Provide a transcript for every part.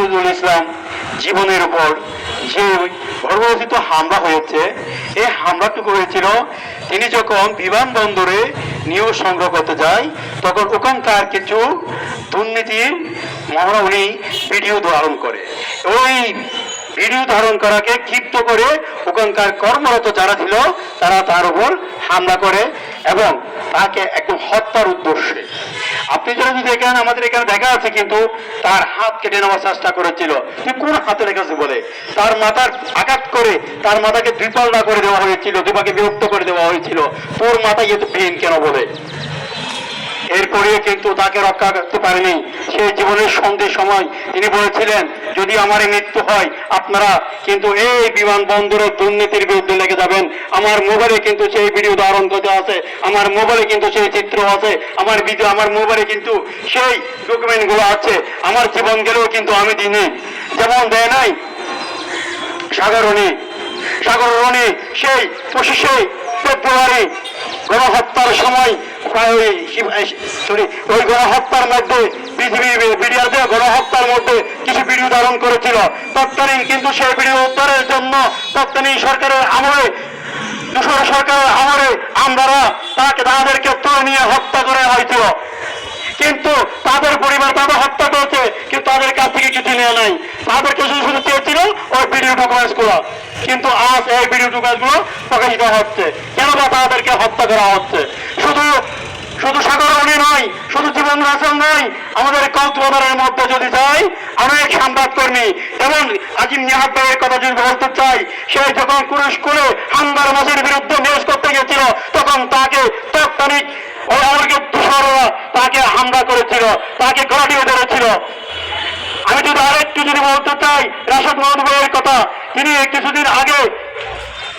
ইসলাম জীবনের উপর যে বর্বরচিত হামলা হয়েছে, এই হামলাটুকু হয়েছিল, তিনি যখন বিমানবন্দরে নিয়োগ সংগ্রহ করতে যায়, তখন ওখানকার কিছু দুর্নীতির মহড়া উনি ভিডিও ধারণ করে। ওই ভিডিও ধারণ করাকে ক্ষিপ্ত করে ওখানকার কর্মরত যারা ছিল, তারা তার উপর হামলা করে এবং তাকে একদম হত্যার উদ্দেশ্যে। আপনি যদি দেখেন, আমাদের এখানে দেখা আছে কিন্তু তার হাত কেটে নেওয়ার চেষ্টা করেছিল। কোন হাতে লেগেছে বলে? তার মাথার আঘাত করে তার মাথাকে দুইপাল্লা করে দেওয়া হয়েছিল, দুপাকে বিরক্ত করে দেওয়া হয়েছিল। তোর মাথায় এত পেন কেন বলে? এরপরে কিন্তু তাকে রক্ষা করতে পারেনি। সে জীবনের সন্ধ্যের সময় তিনি বলেছিলেন যদি আমার মৃত্যু হয়, আপনারা কিন্তু এই বিমানবন্দরের দুর্নীতির বিরুদ্ধে লেগে যাবেন। আমার মোবাইলে কিন্তু সেই ভিডিও ধারণ করতে আছে, আমার মোবাইলে কিন্তু সেই চিত্র আছে, আমার ভিডিও, আমার মোবাইলে কিন্তু সেই ডকুমেন্টগুলো আছে। আমার জীবন গেলেও কিন্তু আমি দিনে যেমন দেয় নাই সাগরণী সাগরণী সেই পঁচিশে ফেব্রুয়ারি গণহত্যার সময় সরি ওই গণহত্যার মধ্যে গণহত্যার মধ্যে কিছু ধারণ করেছিল, তৎকালীন কিন্তু সেই উদ্ধারের জন্য তৎকালীন সরকারের আমলে, দূষণ সরকারের আমলে আমরা তাকে, তাদেরকে নিয়ে হত্যা করে হয়েছিল। কিন্তু তাদের পরিবার তাদের হত্যা করেছে, কিন্তু তাদের কাছ থেকে কিছু নেওয়া নাই। তাদেরকে শুধু চেয়েছিল ওই ভিডিও ডকুমেন্টসগুলো কিন্তু আজ এই ভিডিও ডকুমেন্টসগুলো প্রকাশিত হচ্ছে। কেন বা তাদেরকে হত্যা করা হচ্ছে? শুধু শুধু সাগরণী নয়, শুধু জীবন রাসন নয়, আমাদের কক্সবাজারের মধ্যে যদি যাই অনেক সংবাদকর্মী যেমন আজিম নিহাত ভাইয়ের কথা যদি বলতে চাই, সে যখন কোন স্কুলে হামদার মাসের বিরুদ্ধে নিউজ করতে গেছিল, তখন তাকে তৎক্ষণিক ওই আমাকে তুষাররা তাকে হামলা করেছিল, তাকে গড়িয়ে ধরেছিল। আমি যদি আরেকটু যদি বলতে চাই, রাশেদ ভাইয়ের কথা তিনি কিছুদিন আগে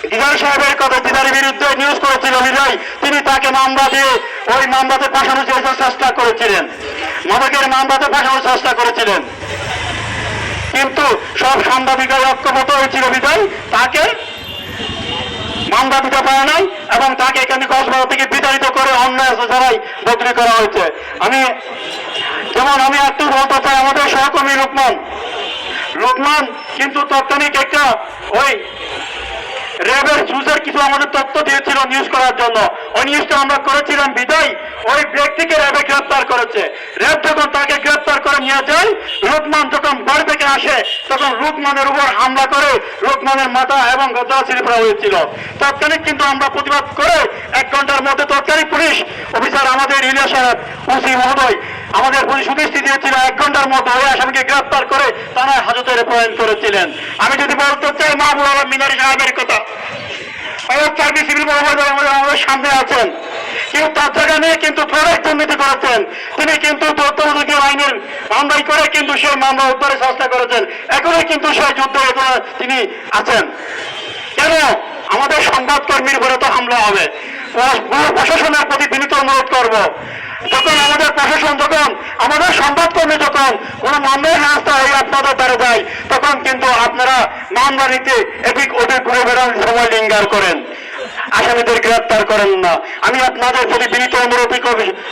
দিদার সাহেবের কথা দিদারের বিরুদ্ধে নিউজ করেছিল, বিজয়। তিনি তাকে মামলা দিয়ে ওই মামলাতে ফাঁসানোর চেষ্টা- চেষ্টা করেছিলেন। মাদকের মামলাতে ফাঁসানোর চেষ্টা করেছিলেন। কিন্তু সব সাংবাদিকরা ঐক্যমত হয়েছিল, বিজয়। তাকে মামলা দিতে পারে নাই এবং তাকে এখানে কক্সবাজার থেকে বিতাড়িত করে অন্য ছাড়াই বদলি করা হয়েছে। আমি যেমন আমি একটু বলতে চাই, আমাদের লোকমান লোকমান কিন্তু তৎক্ষণিক একটা ওই র্যাবের জুজের কিছু আমাদের তথ্য দিয়েছিল নিউজ করার জন্য। ওই নিউজটা আমরা করেছিলাম বিদায়। ওই ব্যক্তিকে র্যাবে গ্রেপ্তার করেছে। র্যাব যখন তাকে গ্রেপ্তার করে নিয়ে যায়, রুকমান যখন বাড়ি থেকে আসে, তখন রুকমানের উপর হামলা করে রুকমানের মাথা এবং গদ্দা ছিঁড়ে ফেলা হয়েছিল। তৎক্ষণিক কিন্তু আমরা প্রতিবাদ করে এক ঘণ্টার মধ্যে তৎকালীন পুলিশ অফিসার আমাদের ইলিয়াস সাহেব, ওসি মহোদয় আমাদের পুলিশ সুদৃষ্টি দিয়েছিল এক ঘণ্টার মধ্যে ওই আসামিকে গ্রেপ্তার করে থানায় হাজতে প্রয়োগ করেছিলেন আমি যদি বলতে চাই মাহবুব আলম মিনারি সাহেবের কথা আমাদের কিন্তু তার যুদ্ধ আছেন। আমাদের সংবাদকর্মীর উপরে তো হামলা হবে। প্রশাসনের প্রতি বিনীত অনুরোধ করব। যখন আমাদের প্রশাসন যখন আমাদের সংবাদকর্মী যখন কোন মামলার রাস্তা এই আপনাদের দ্বারা যায় তখন কিন্তু আপনারা মামলা নিতে এদিক ওদিক ঘুরে বেড়ান সময় লিঙ্গার করেন। আসামিদের গ্রেপ্তার করেন না। আমি আপনাদের প্রতি বিনীত অনুরোধ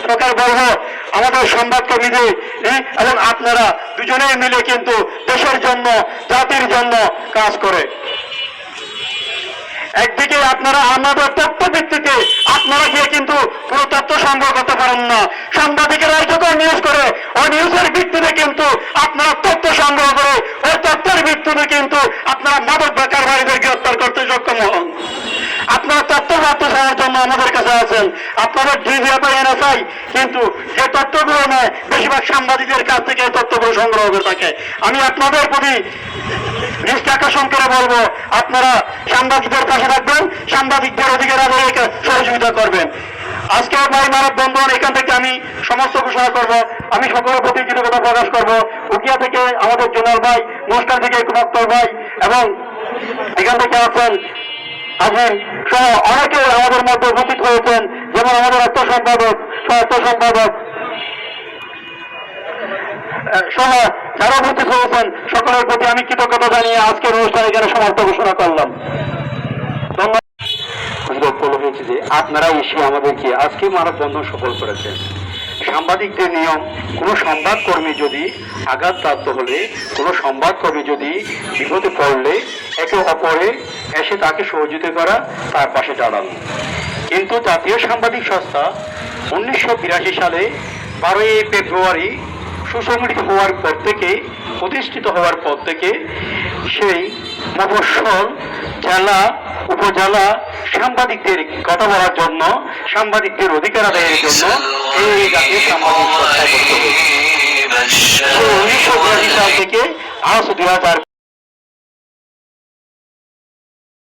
সরকার বলব আমাদের সংবাদকর্মীদের হ্যাঁ, এবং আপনারা দুজনেই মিলে কিন্তু দেশের জন্য জাতির জন্য কাজ করে। একদিকে আপনারা আমাদের তথ্য ভিত্তিতে আপনারা গিয়ে কিন্তু পুরো তথ্য সংগ্রহ করতে পারেন না। সাংবাদিকেরাই যখন নিউজ করে ওই নিউজের ভিত্তিতে কিন্তু আপনারা তথ্য সংগ্রহ করে, ওই তথ্যের ভিত্তিতে কিন্তু আপনারা মাদক বেকারবাড়িদের গ্রেপ্তার করতে সক্ষম হন। আপনারা তথ্য প্রাপ্ত হওয়ার জন্য আমাদের কাছে আছেন। আপনাদের ডিজিএফআই এনএসআই কিন্তু যে তথ্যগুলো নেয়, বেশিরভাগ সাংবাদিকের কাছ থেকে তথ্যগুলো সংগ্রহ করে থাকে। আমি আপনাদের প্রতি আকর্ষণ করে বলব, আপনারা সাংবাদিকদের পাশে থাকবেন, সাংবাদিকদের অধিকার আদায়কে সহযোগিতা করবেন। আজকে ভাই মানব বন্ধন, এখান থেকে আমি সমস্ত ঘোষণা করব। আমি সকলের প্রতি কৃতজ্ঞতা প্রকাশ করব। উকিয়া থেকে আমাদের জোনাল ভাই অনুষ্ঠান থেকে কুমাত্তর ভাই এবং এখান থেকে আছেন আজিম সহ অনেকে আমাদের মধ্যে উপস্থিত হয়েছেন, যেমন আমাদের অর্থ সম্পাদক, সহ সম্পাদক সহ যারা উপস্থিত হয়েছেন সকলের প্রতি আমি কৃতজ্ঞতা জানিয়ে আজকের অনুষ্ঠান এখানে সমাপ্ত ঘোষণা করলাম। হয়েছে যে আপনারা এসে আমাদেরকে আজকে মানববন্ধন সফল করেছেন। সাংবাদিকদের নিয়ম, কোনো সংবাদকর্মী যদি আঘাতপ্রাপ্ত হলে, কোনো সংবাদকর্মী যদি বিপদে পড়লে, একে অপরে এসে তাকে সহযোগিতা করা তার পাশে দাঁড়ানো। কিন্তু জাতীয় সাংবাদিক সংস্থা উনিশশো বিরাশি সালে বারোই ফেব্রুয়ারি সুসংগঠিত হওয়ার পর থেকে প্রতিষ্ঠিত হওয়ার পর থেকে সেই মফস্বল জেলা, উপজেলা সাংবাদিকদের কথা বলার জন্য, সাংবাদিকদের অধিকার আদায়ের জন্য এই জাতীয় সাংবাদিক উনিশশো বিরাশি সাল থেকে আজ দুই হাজার